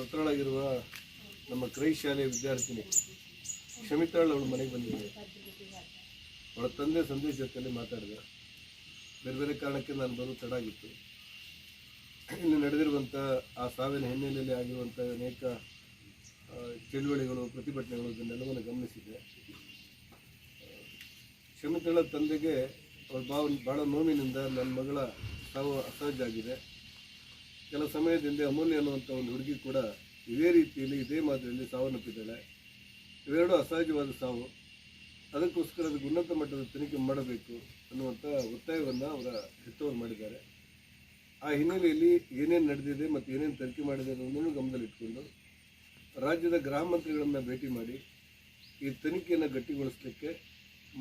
ಮಕ್ಕಳಾಗಿರುವ ನಮ್ಮ ಕ್ರೈ ಶಾಲೆಯ ವಿದ್ಯಾರ್ಥಿನಿ ಕ್ಷಮಿತಾಳ್ ಅವಳು ಮನೆಗೆ ಬಂದಿದ್ದೆ ಅವಳ ತಂದೆ ಸಂದೇಶ್ ಜೊತೆಯಲ್ಲಿ ಮಾತಾಡಿದೆ. ಬೇರೆ ಬೇರೆ ಕಾರಣಕ್ಕೆ ನಾನು ಬರೋದು ತಡ ಆಗಿತ್ತು. ಇಲ್ಲಿ ನಡೆದಿರುವಂಥ ಆ ಸಾವಿನ ಹಿನ್ನೆಲೆಯಲ್ಲಿ ಆಗಿರುವಂಥ ಅನೇಕ ಚಳುವಳಿಗಳು, ಪ್ರತಿಭಟನೆಗಳು ಇದನ್ನೆಲ್ಲವನ್ನು ಗಮನಿಸಿದೆ. ಕ್ಷಮಿತಾಳ ತಂದೆಗೆ ಅವಳ ಭಾವ ಭಾಳ ನೋವಿನಿಂದ ನನ್ನ ಮಗಳ ಸಾವು ಅಸಹಜ ಆಗಿದೆ ಕೆಲ ಸಮಯದಿಂದ ಅಮೂಲ್ಯ ಅನ್ನುವಂಥ ಒಂದು ಹುಡುಗಿ ಕೂಡ ಇದೇ ರೀತಿಯಲ್ಲಿ, ಇದೇ ಮಾದರಿಯಲ್ಲಿ ಸಾವನ್ನಪ್ಪಿದ್ದಾಳೆ ಇವೆರಡು ಅಸಹಜವಾದ ಸಾವು. ಅದಕ್ಕೋಸ್ಕರ ಅದಕ್ಕೆ ಉನ್ನತ ಮಟ್ಟದ ತನಿಖೆ ಮಾಡಬೇಕು ಅನ್ನುವಂಥ ಒತ್ತಾಯವನ್ನು ಅವರ ಹೆತ್ತವರು ಮಾಡಿದ್ದಾರೆ. ಆ ಹಿನ್ನೆಲೆಯಲ್ಲಿ ಏನೇನು ನಡೆದಿದೆ ಮತ್ತು ಏನೇನು ತನಿಖೆ ಮಾಡಿದೆ ಅನ್ನೋದನ್ನು ಗಮನದಲ್ಲಿಟ್ಕೊಂಡು ರಾಜ್ಯದ ಗೃಹ ಮಂತ್ರಿಗಳನ್ನು ಭೇಟಿ ಮಾಡಿ ಈ ತನಿಖೆಯನ್ನು ಗಟ್ಟಿಗೊಳಿಸಲಿಕ್ಕೆ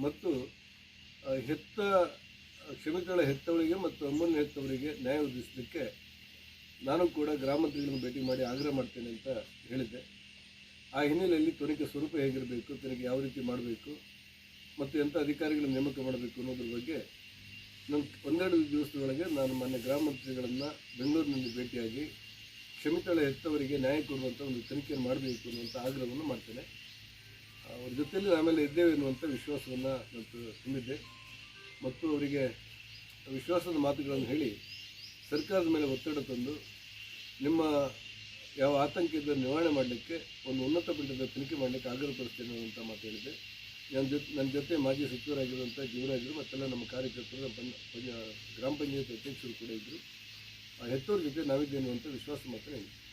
ಮತ್ತು ಹೆತ್ತ, ಕ್ಷಮಿತಳ ಹೆತ್ತವರಿಗೆ ಮತ್ತು ಅಮ್ಮನ ಹೆತ್ತವರಿಗೆ ನ್ಯಾಯ ಒದಗಿಸಲಿಕ್ಕೆ ನಾನು ಕೂಡ ಗ್ರಾಮಂತ್ರಿಗಳನ್ನು ಭೇಟಿ ಮಾಡಿ ಆಗ್ರಹ ಮಾಡ್ತೇನೆ ಅಂತ ಹೇಳಿದ್ದೆ. ಆ ಹಿನ್ನೆಲೆಯಲ್ಲಿ ತನಿಖೆ ಸ್ವರೂಪ ಹೇಗಿರಬೇಕು, ತನಿಖೆ ಯಾವ ರೀತಿ ಮಾಡಬೇಕು, ಮತ್ತು ಎಂಥ ಅಧಿಕಾರಿಗಳನ್ನು ನೇಮಕ ಮಾಡಬೇಕು ಅನ್ನೋದ್ರ ಬಗ್ಗೆ ನನ್ನ ಒಂದೆರಡು ದಿವಸದೊಳಗೆ ನಾನು ಮೊನ್ನೆ ಗ್ರಾಮ ಮಂತ್ರಿಗಳನ್ನು ಬೆಂಗಳೂರಿನಲ್ಲಿ ಭೇಟಿಯಾಗಿ ಕ್ಷಮಿತಳ ಹೆತ್ತವರಿಗೆ ನ್ಯಾಯ ಕೊಡುವಂಥ ಒಂದು ತನಿಖೆಯನ್ನು ಮಾಡಬೇಕು ಅನ್ನುವಂಥ ಆಗ್ರಹವನ್ನು ಮಾಡ್ತೇನೆ. ಅವ್ರ ಜೊತೆಯಲ್ಲಿ ಆಮೇಲೆ ಇದ್ದೇವೆ ಎನ್ನುವಂಥ ವಿಶ್ವಾಸವನ್ನು ಮತ್ತು ತುಂಬಿದ್ದೆ. ಮತ್ತು ಅವರಿಗೆ ವಿಶ್ವಾಸದ ಮಾತುಗಳನ್ನು ಹೇಳಿ ಸರ್ಕಾರದ ಮೇಲೆ ಒತ್ತಡ ತಂದು ನಿಮ್ಮ ಯಾವ ಆತಂಕ ಇದ್ದರೆ ನಿವಾರಣೆ ಮಾಡಲಿಕ್ಕೆ ಒಂದು ಉನ್ನತ ಮಟ್ಟದ ತನಿಖೆ ಮಾಡಲಿಕ್ಕೆ ಆಗ್ರಹಪಡಿಸ್ತೇನೆ ಅಂತ ಮಾತು ಹೇಳಿದೆ. ನನ್ನ ಜೊತೆ ನನ್ನ ಜೊತೆ ಮಾಜಿ ಸಚಿವರಾಗಿರುವಂಥ ಜೀವರಾಜರು ಮತ್ತೆಲ್ಲ ನಮ್ಮ ಕಾರ್ಯಕರ್ತರು ಪಂಚ- ಗ್ರಾಮ ಪಂಚಾಯತ್ ಅಧ್ಯಕ್ಷರು ಕೂಡ ಇದ್ದರು. ಆ ಹೆತ್ತವ್ರ ಜೊತೆ ನಾವಿದ್ದೇನೆ ಅಂತ ವಿಶ್ವಾಸ ಮಾತ್ರ ಹೇಳಿದೆ